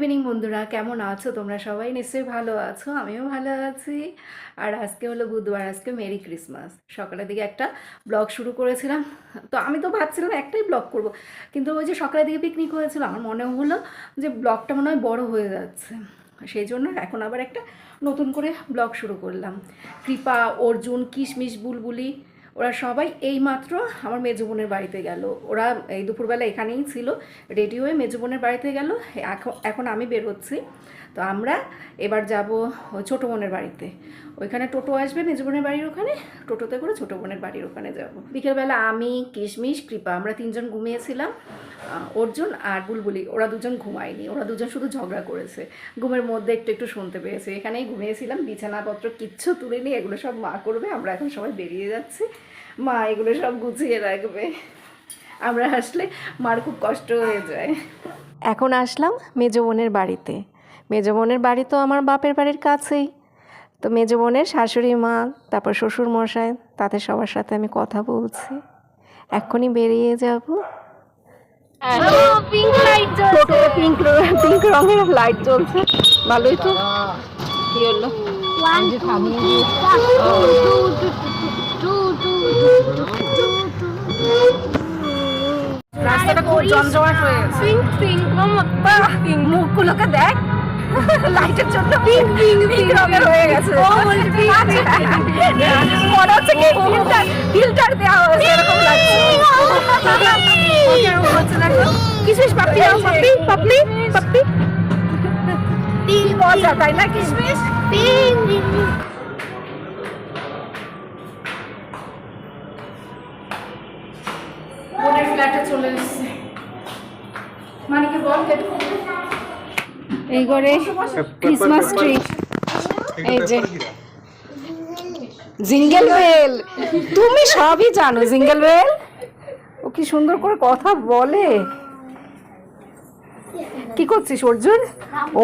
Evening বন্ধুরা। কেমন আছো? তোমরা সবাই নিশ্চয়ই ভালো আছো, আমিও ভালো আছি। আর আজকে হলো বুধবার, আজকে মেরি ক্রিসমাস। সকালের দিকে একটা ব্লগ শুরু করেছিলাম। তো আমি তো ভাবছিলাম একটাই ব্লগ করব, কিন্তু ওই যে সকালের দিকে পিকনিক হয়েছিল, আমার মনে হলো যে ব্লগটা মনে হয় বড় হয়ে যাচ্ছে। সেই জন্য এখন আবার একটা নতুন করে ব্লগ শুরু করলাম। কৃপা, অর্জুন, কিশমিশ, বুলবুলি ওরা সবাই এই মাত্র আমার মেজো বোনের বাড়িতে গেল। ওরা এই দুপুরবেলা এখানেই ছিল রেডি হয়ে মেজো বোনের বাড়িতে গেল। এখন এখন আমি বেরোচ্ছি তো আমরা এবার যাব ছোটো বোনের বাড়িতে। ওইখানে টোটো আসবে মেজো বোনের বাড়ির ওখানে, টোটোতে করে ছোটো বোনের বাড়ির ওখানে যাব। বিকেলবেলা আমি, কিশমিশ, কৃপা, আমরা তিনজন ঘুমিয়েছিলাম অর্জুন আর বুলবুলি, ওরা দুজন ঘুমায়নি, ওরা দুজন শুধু ঝগড়া করেছে। ঘুমের মধ্যে একটু একটু শুনতে পেয়েছে। এখানেই ঘুমিয়েছিলাম, বিছানাপত্র কিচ্ছু তুলিনি, এগুলো সব মা করবে, আমরা এখন সবাই বেরিয়ে যাচ্ছি। মা এগুলো সব গুছিয়ে রাখবে। আমরা আসলে মার খুব কষ্ট হয়ে যায়। এখন আসলাম মেজো বোনের বাড়িতে। মেজো বোনের বাড়ি তো আমার বাপের বাড়ির কাছেই। তো মেজো বোনের শাশুড়ি মা তারপর শ্বশুর মশাই তাদের সবার সাথে আমি কথা বলছি এখনই বেরিয়ে যাব পিঙ্ক লাইট পিঙ্ক পিঙ্ক রঙের লাইট জ্বলছে ভালোই তো কি হলো রাস্তাটা খুব জমজমাট হয়ে পিঙ্ক পিঙ্ক পিঙ্ক মুখগুলোকে দেখ লাইটের জন্য পিঙ্ক পিঙ্ক পিঙ্ক রঙের হয়ে গেছে ও বলছে pink, মনে হচ্ছে কি ফিল্টার ফিল্টার দেওয়া হয়েছে এরকম লাগছে ওকে হচ্ছে দেখো কিসমিস পাপড়ি দাও পাপড়ি পাপড়ি পাপড়ি কি মজা তাই না কিসমিস পিঙ্ক ফ্ল্যাটে চলে এসেছে মানিকে বল এই ঘরে ক্রিসমাস ট্রি এই যে। জিঙ্গেল বেল তুমি সবই জানো জিঙ্গেল বেল ও কি সুন্দর করে কথা বলে। কি করছিস, অর্জুন?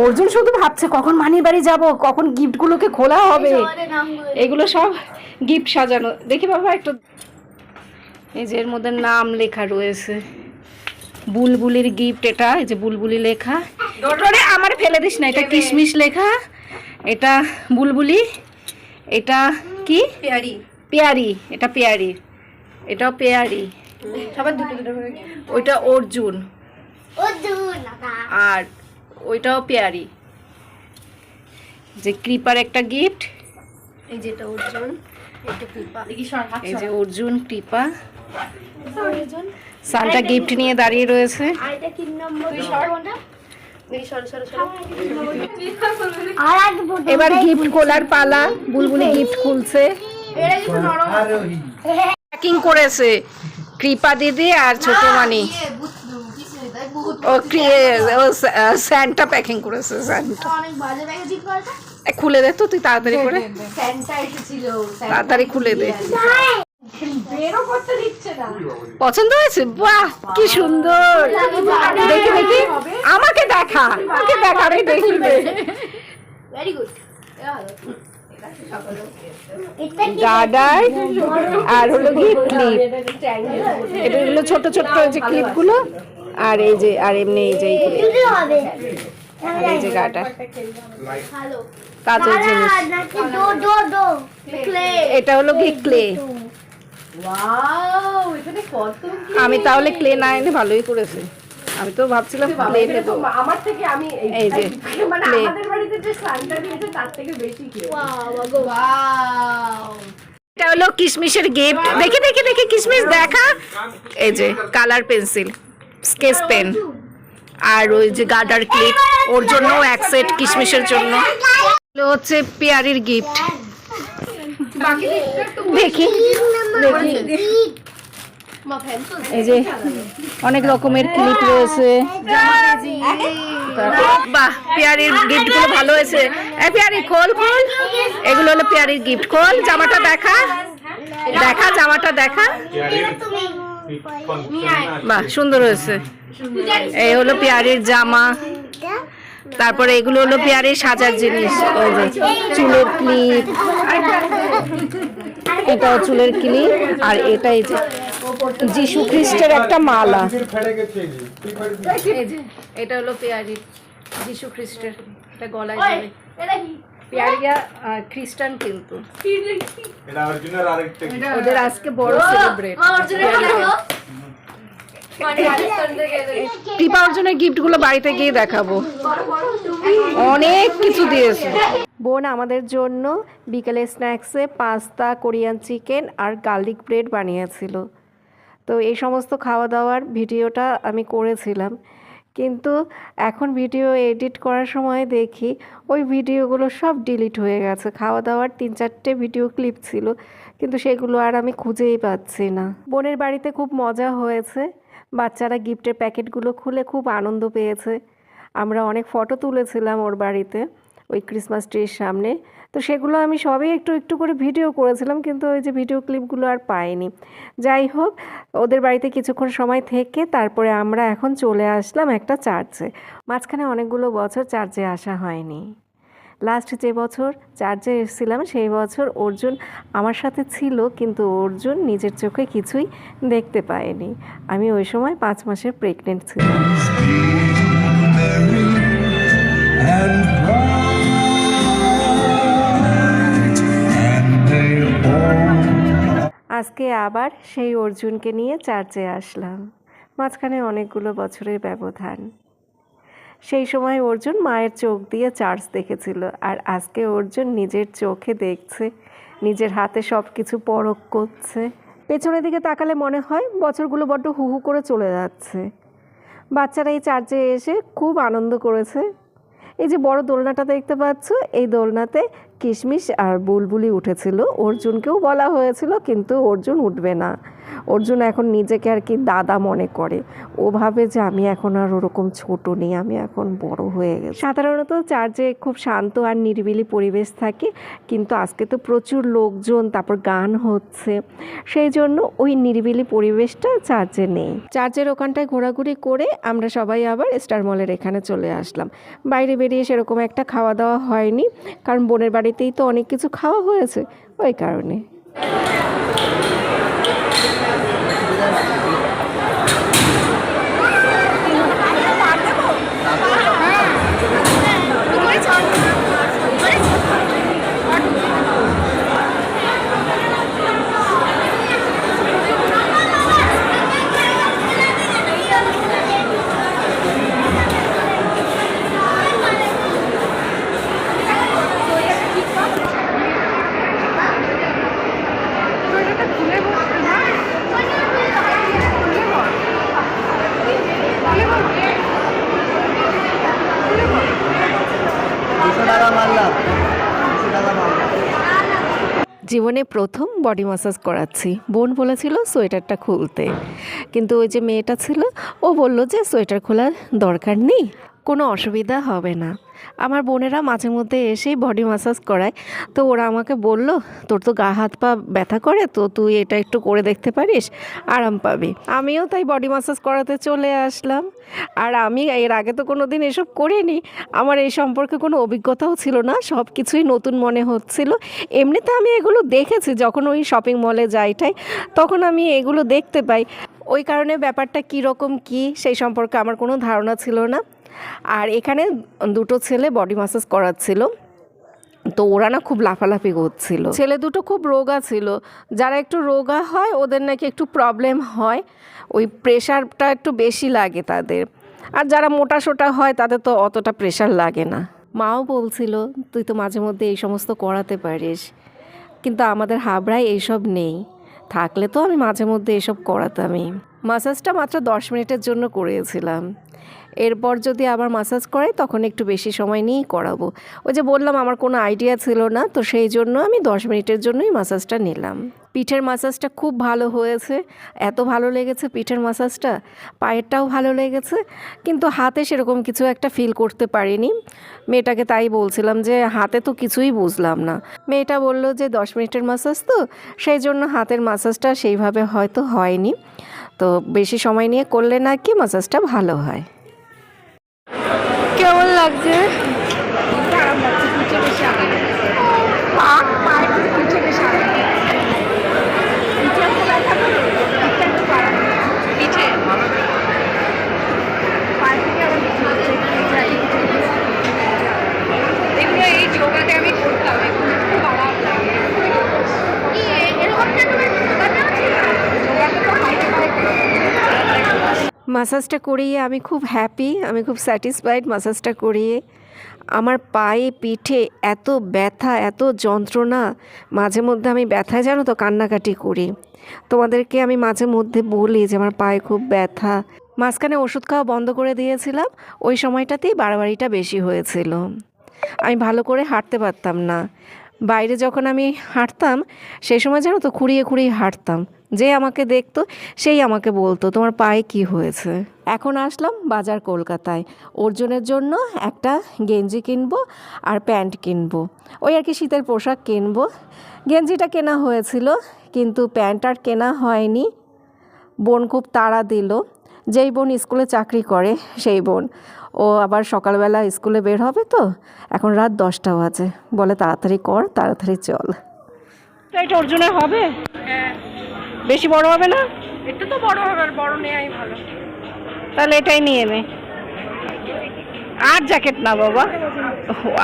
অর্জুন শুধু ভাবছে, কখন মানির বাড়ি যাব, কখন গিফটগুলোকে খোলা হবে। এগুলো সব গিফট সাজানো। দেখি বাবা, একটু। এই যে এর মধ্যে নাম লেখা রয়েছে। বুলবুলির গিফট, এটা এই যে বুলবুলি লেখা। ডোডরে আমার ফেলে দিস না এটা কিশমিশ লেখা এটা বুলবুলি এটা কি? পেয়ারি। পেয়ারি এটা পেয়ারি এটাও পেয়ারি। সবার দুটো দুটো ওইটা অর্জুন। আর ওইটাও পেয়ারি। যে কৃপার একটা গিফট। এই যেটা অর্জুন এই যে অর্জুন কৃপা সান্টা গিফট নিয়ে দাঁড়িয়ে রয়েছে। এবার গিফট খোলার পালা বুলবুলি গিফট খুলছে। এটা কিছু নরম প্যাকিং করেছে। কৃপা দিদি আর ছোট মানি। ও ক্রি- ও স্যান্টা প্যাকিং করেছে স্যান্টা অনেক বাজে প্যাকেজিং করেছে। এ, খুলে দে তো তুই তাড়াতাড়ি করে। তাড়াতাড়ি খুলে দে। বেরো করতে দিচ্ছে না। পছন্দ হয়েছে? বাহ কি সুন্দর। দেখি দেখি। আমাকে দেখা আমাকে দেখা আমি দেখি। গার্ডার আর হলো গিফট ক্লিপ এটা হলো ছোট ছোট যে ক্লিপগুলো আর এই যে আর এমনি এই যে এই যে গার্ডার কাজের জিনিস। এটা হলো কি ক্লে আমি তাহলে ক্লে না এনে ভালোই করেছি। আমি তো ভাবছিলাম ক্লে নেব আমার থেকে আমি এই- যে মানে আমাদের বাড়িতে যে সানটা দিয়েছে তার থেকে বেশি কি ওয়াও গো ওয়াও এটা হলো কিশমিশের গিফট দেখি দেখি দেখি কিশমিশ দেখা। এই যে কালার পেন্সিল স্কেচ পেন আর ওই যে গার্ডার ক্লিপ ওর জন্য এক সেট কিশমিশের জন্য। হচ্ছে পেয়ারির গিফট দেখি এই যে অনেক রকমের ক্লিপ রয়েছে। বাহ পেয়ারির গিফটগুলো ভালো হয়েছে। এ পেয়ারি খোল খোল। এগুলো হলো পেয়ারির গিফট খোল জামাটা দেখা। দেখা জামাটা দেখা। বাহ সুন্দর হয়েছে। এই হলো পেয়ারির জামা। তারপরে এগুলো হলো পেয়ারির সাজার জিনিস। ওই যে চুলের ক্লিপ এটাও চুলের কিলি আর এটা এই যে যিশু খ্রিস্টের একটা মালা। এটা হলো পেয়ারি যিশু খ্রিস্টের এটা গলায় যাবে এটা পেয়ারিয়া খ্রিস্টান কিন্তু। এটা অরিজিনাল আরেকটা কি? ওদের আজকে বড় সেলিব্রেট কৃপা অর্জনের গিফটগুলো বাড়িতে গিয়ে দেখাবো। অনেক কিছু দিয়েছে। বোন আমাদের জন্য বিকেলে স্ন্যাক্সে পাস্তা কোরিয়ান চিকেন আর গার্লিক ব্রেড বানিয়েছিল। তো এই সমস্ত খাওয়া দাওয়ার ভিডিওটা আমি করেছিলাম। কিন্তু এখন ভিডিও এডিট করার সময় দেখি ওই ভিডিওগুলো সব ডিলিট হয়ে গেছে। খাওয়া দাওয়ার তিন চারটে ভিডিও ক্লিপ ছিল কিন্তু সেগুলো আর আমি খুঁজেই পাচ্ছি না। বোনের বাড়িতে খুব মজা হয়েছে। বাচ্চারা গিফটের প্যাকেটগুলো খুলে খুব আনন্দ পেয়েছে। আমরা অনেক ফটো তুলেছিলাম ওর বাড়িতে, ওই ক্রিসমাস ট্রির সামনে। তো সেগুলো আমি সবই একটু একটু করে ভিডিও করেছিলাম, কিন্তু ওই যে ভিডিও ক্লিপগুলো আর পাইনি। যাই হোক, ওদের বাড়িতে কিছুক্ষণ সময় থেকে তারপরে আমরা এখন চলে আসলাম একটা চার্চে। মাঝখানে অনেকগুলো বছর চার্চে আসা হয়নি। লাস্ট যে বছর চার্জে এসেছিলাম, সেই বছর অর্জুন আমার সাথে ছিল, কিন্তু অর্জুন নিজের চোখে কিছুই দেখতে পায়নি। আমি ওই সময় পাঁচ মাসের প্রেগনেন্ট ছিলাম। আজকে আবার সেই অর্জুনকে নিয়ে চার্চে আসলাম। মাঝখানে অনেকগুলো বছরের ব্যবধান। সেই সময় অর্জুন মায়ের চোখ দিয়ে চার্চ দেখেছিল আর আজকে অর্জুন নিজের চোখে দেখছে, নিজের হাতে সব কিছু পরখ করছে। পেছনের দিকে তাকালে মনে হয় বছরগুলো বড্ড হু হু করে চলে যাচ্ছে। বাচ্চারা এই চার্চে এসে খুব আনন্দ করেছে। এই যে বড় দোলনাটা দেখতে পাচ্ছ, এই দোলনাতে কিশমিশ আর বুলবুলি উঠেছিল। অর্জুনকেও বলা হয়েছিল, কিন্তু অর্জুন উঠবে না। অর্জুন এখন নিজেকে আর কি দাদা মনে করে। ও ভাবে যে আমি এখন আর ওরকম ছোট নেই, আমি এখন বড় হয়ে গেছি। সাধারণত চার্চে খুব শান্ত আর নিরিবিলি পরিবেশ থাকে, কিন্তু আজকে তো প্রচুর লোকজন, তারপর গান হচ্ছে, সেই জন্য ওই নিরিবিলি পরিবেশটা চার্চে নেই। চার্চের ওখানটায় ঘোরাঘুরি করে আমরা সবাই আবার স্টার মলের এখানে চলে আসলাম। বাইরে বেরিয়ে সেরকম একটা খাওয়া দাওয়া হয়নি, কারণ বোনের বাড়িতেই তো অনেক কিছু খাওয়া হয়েছে, ওই কারণে। জীবনে প্রথম বডি ম্যাসাজ করাচ্ছি। বোন বলেছিল সোয়েটারটা খুলতে। কিন্তু ওই যে মেয়েটা ছিল, ও বলল যে সোয়েটার খোলার দরকার নেই। কোনো অসুবিধা হবে না। আমার বোনেরা মাঝে মধ্যে এসেই বডি ম্যাসাজ করায়। তো ওরা আমাকে বলল, তোর তো গা, হাত, পা ব্যথা করে, তো তুই এটা একটু করে দেখতে পারিস, আরাম পাবি। আমিও তাই বডি ম্যাসাজ করাতে চলে আসলাম। আর আমি এর আগে তো কোনো দিন এসব করিনি। আমার এই সম্পর্কে কোনো অভিজ্ঞতাও ছিল না, সব কিছুই নতুন মনে হচ্ছিল। এমনিতে আমি এগুলো দেখেছি, যখন ওই শপিং মলে যাইটাই, তখন আমি এগুলো দেখতে পাই। ওই কারণে ব্যাপারটা কী রকম কী সেই সম্পর্কে আমার কোনো ধারণা ছিল না। আর এখানে দুটো ছেলে বডি ম্যাসাজ করাচ্ছিল। তো ওরা না খুব লাফালাফি করছিল। ছেলে দুটো খুব রোগা ছিল। যারা একটু রোগা হয়, ওদের নাকি একটু প্রবলেম হয়। ওই প্রেশারটা একটু বেশি লাগে তাদের। আর যারা মোটা সোটা হয়, তাদের তো অতটা প্রেশার লাগে না। মাও বলছিল, তুই তো মাঝে মধ্যে এই সমস্ত করাতে পারিস। কিন্তু আমাদের হাবড়ায় এইসব নেই। থাকলে তো আমি মাঝে মধ্যে এসব করাতামই। মাসাজটা মাত্র দশ মিনিটের জন্য করিয়েছিলাম। এরপর যদি আবার মাসাজ করে তখন একটু বেশি সময় নিয়েই করাবো। ওই যে বললাম, আমার কোনো আইডিয়া ছিল না, তো সেই জন্য আমি দশ মিনিটের জন্যই মাসাজটা নিলাম। পিঠের মাসাজটা খুব ভালো হয়েছে। এত ভালো লেগেছে পিঠের মাসাজটা পায়েরটাও ভালো লেগেছে। কিন্তু হাতে সেরকম কিছু একটা ফিল করতে পারিনি। মেয়েটাকে তাই বলছিলাম যে, হাতে তো কিছুই বুঝলাম না। মেয়েটা বলল যে, দশ মিনিটের মাসাজ তো। সেই জন্য হাতের মাসাজটা সেইভাবে হয়তো হয়নি। তো বেশি সময় নিয়ে করলে নাকি মাসাজটা ভালো হয়। লাগছে মাসাজটা করিয়ে আমি খুব হ্যাপি আমি খুব স্যাটিসফাইড মাসাজটা করিয়ে আমার পায়ে, পিঠে এত ব্যথা, এত যন্ত্রণা, মাঝে মধ্যে আমি ব্যথায় জানো তো কান্নাকাটি করি। তোমাদেরকে আমি মাঝে মধ্যে বলি যে আমার পায়ে খুব ব্যথা। মাঝখানে ওষুধ খাওয়া বন্ধ করে দিয়েছিলাম, ওই সময়টাতেই বাড়াবাড়িটা বেশি হয়েছিল। আমি ভালো করে হাঁটতে পারতাম না। বাইরে যখন আমি হাঁটতাম, সেই সময় জানো তো খুঁড়িয়ে খুঁড়িয়ে হাঁটতাম। যে আমাকে দেখতো সেই আমাকে বলতো তোমার পায়ে কি হয়েছে? এখন আসলাম বাজার কলকাতায়। অর্জুনের জন্য একটা গেঞ্জি কিনবো আর প্যান্ট কিনবো। ওই আর কি শীতের পোশাক কিনবো। গেঞ্জিটা কেনা হয়েছিল কিন্তু প্যান্ট আর কেনা হয়নি। বোন খুব তাড়া দিল। যেই বোন স্কুলে চাকরি করে সেই বোন। ও আবার সকালবেলা স্কুলে বের হবে তো এখন রাত দশটা বাজে। বলে তাড়াতাড়ি কর তাড়াতাড়ি চল। এটা অর্জুনের হবে? হ্যাঁ। বেশি বড় হবে না? একটু তো বড় হবে আর বড় নেওয়াই ভালো। তাহলে এটাই নিয়ে নে। আর জ্যাকেট না বাবা।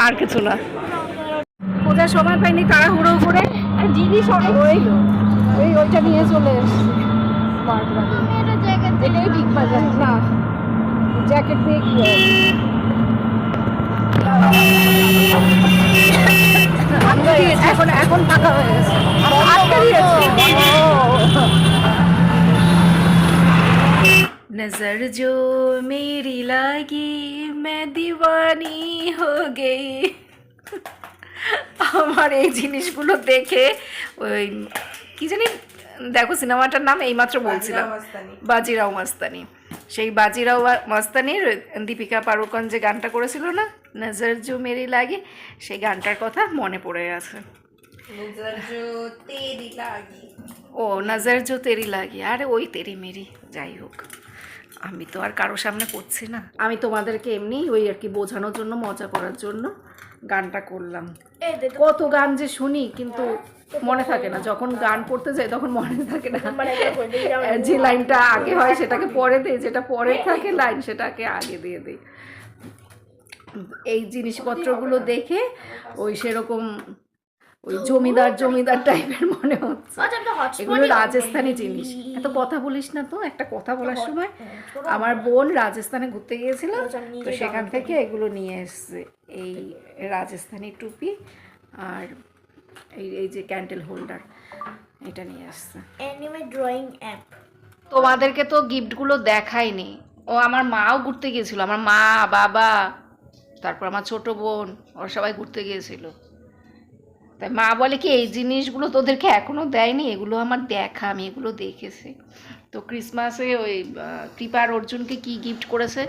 আর কিছু না। খোঁজার সময় পাইনি তাড়াহুড়ো করে? জিনিস অনেক রইল ওই ওইটা নিয়ে চলে এসছি। এটাই বিগ বাজার। না জ্যাকেট কি এখন এখন ফাঁকা হয়ে গেছে। আটকে দিয়েছে। नजर जो मेरी लागी मैं दीवानी हो गई আমার এই জিনিসগুলো দেখে ওই কি জানি দেখো সিনেমাটার নাম এইমাত্র বলছিলাম বাজিরাও মাস্তানি সেই বাজিরাও বা- মাস্তানির দীপিকা পাড়ুকন যে গানটা করেছিল না নজর জো মেরি লাগে সেই গানটার কথা মনে পড়ে গেছে ও নজর জো তেরি লাগি আরে ওই তেরি মেরি যাই হোক আমি তো আর কারও সামনে করছি না। আমি তোমাদেরকে এমনি ওই আর কি বোঝানোর জন্য মজা করার জন্য গানটা করলাম। কত গান যে শুনি কিন্তু মনে থাকে না। যখন গান করতে যাই তখন মনে থাকে না। যে লাইনটা আগে হয় সেটাকে পরে দেয় যেটা পরে থাকে লাইন সেটাকে আগে দিয়ে দিই। এই জিনিসপত্রগুলো দেখে ওই সেরকম ওই জমিদার জমিদার টাইপের মনে হচ্ছে। এগুলো রাজস্থানি জিনিস। এত কথা বলিস না তো একটা কথা বলার সময় আমার বোন রাজস্থানে ঘুরতে গিয়েছিল তো সেখান থেকে এগুলো নিয়ে এসছে। এই রাজস্থানি টুপি আর এই এই যে ক্যান্ডেল হোল্ডার এটা নিয়ে আসছে অ্যানিমে ড্রয়িং অ্যাপ তোমাদেরকে তো গিফটগুলো দেখাইনি। ও আমার মাও ঘুরতে গিয়েছিল আমার মা বাবা তারপর আমার ছোট বোন ওরা সবাই ঘুরতে গিয়েছিল। তাই মা বলে কি, এই জিনিসগুলো তোদেরকে এখনও দেয়নি, এগুলো আমার দেখা, আমি এগুলো দেখেছি। তো ক্রিসমাসে ওই কৃপার অর্জুনকে কি গিফট করেছে,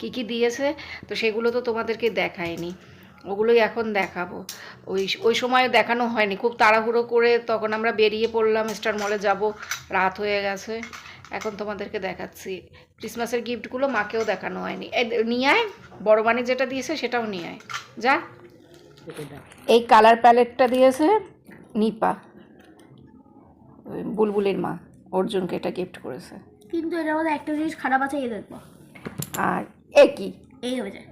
কি কি দিয়েছে, তো সেগুলো তো তোমাদেরকে দেখায়নি। ওগুলোই এখন দেখাবো। ওই ওই সময় দেখানো হয়নি। খুব তাড়াহুড়ো করে তখন আমরা বেরিয়ে পড়লাম স্টার মলে যাব, রাত হয়ে গেছে। এখন তোমাদেরকে দেখাচ্ছি। ক্রিসমাসের গিফটগুলো মাকেও দেখানো হয়নি। নিয়ে আয়, বড় বাণী যেটা দিয়েছে সেটাও নিয়ে আয়। যা। এই কালার প্যালেটটা দিয়েছে নিপা। বুলবুলের মা অর্জুনকে এটা গিফট করেছে। কিন্তু এটার মধ্যে একটা জিনিস খারাপ আছে এই দেখব আর এ কি? এই হয়ে যায়।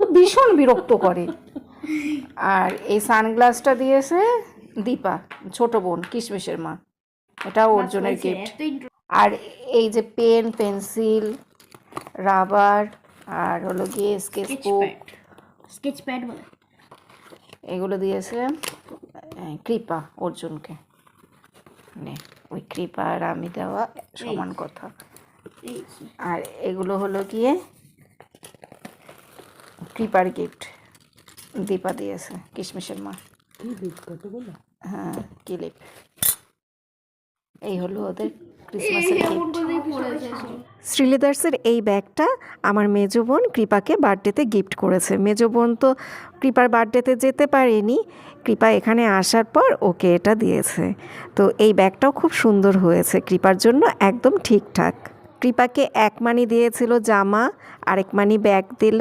ও ভীষণ বিরক্ত করে। আর এই সানগ্লাসটা দিয়েছে দীপা ছোট বোন কিশমিশের মা। এটা অর্জুনের গিফট আর এই যে পেন পেন্সিল রাবার আর হলো গিয়ে স্কেচ বুক স্কেচ প্যাড বলে। এগুলো দিয়েছে কৃপা অর্জুনকে। নে ওই কৃপা আর আমি দেওয়া সমান কথা। আর এগুলো হলো গিয়ে কৃপার গিফট দীপা দিয়েছে কিশমিশের মা। হ্যাঁ কিলিপ এই হলো ওদের ক্রিসমাসের শ্রীলেদার্সের এই ব্যাগটা আমার মেজো বোন কৃপাকে বার্থডেতে গিফট করেছে। মেজো বোন তো কৃপার বার্থডেতে যেতে পারেনি। কৃপা এখানে আসার পর ওকে এটা দিয়েছে। তো এই ব্যাগটাও খুব সুন্দর হয়েছে কৃপার জন্য একদম ঠিকঠাক। কৃপাকে এক মানি দিয়েছিল জামা আরেক মানি ব্যাগ দিল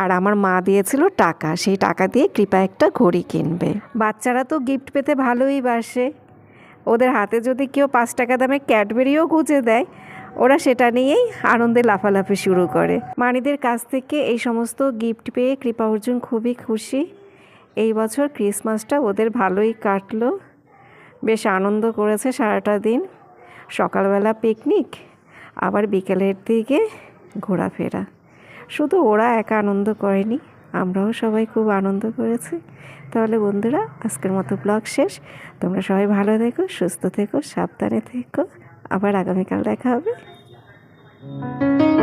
আর আমার মা দিয়েছিল টাকা। সেই টাকা দিয়ে কৃপা একটা ঘড়ি কিনবে। বাচ্চারা তো গিফট পেতে ভালোই বাসে। ওদের হাতে যদি কেউ পাঁচ টাকা দামে ক্যাডবেরিও গুঁজে দেয়, ওরা সেটা নিয়েই আনন্দে লাফালাফি শুরু করে। মানিদের কাছ থেকে এই সমস্ত গিফট পেয়ে কৃপা অর্জুন খুবই খুশি। এই বছর ক্রিসমাসটা ওদের ভালোই কাটলো। বেশ আনন্দ করেছে সারাটা দিন। সকালবেলা পিকনিক, আবার বিকেলের দিকে ঘোরাফেরা। শুধু ওরা একা আনন্দ করেনি আমরাও সবাই খুব আনন্দ করেছি। তাহলে বন্ধুরা, আজকের মতো ব্লগ শেষ। তোমরা সবাই ভালো থেকো, সুস্থ থেকো, সাবধানে থেকো। আবার আগামীকাল দেখা হবে।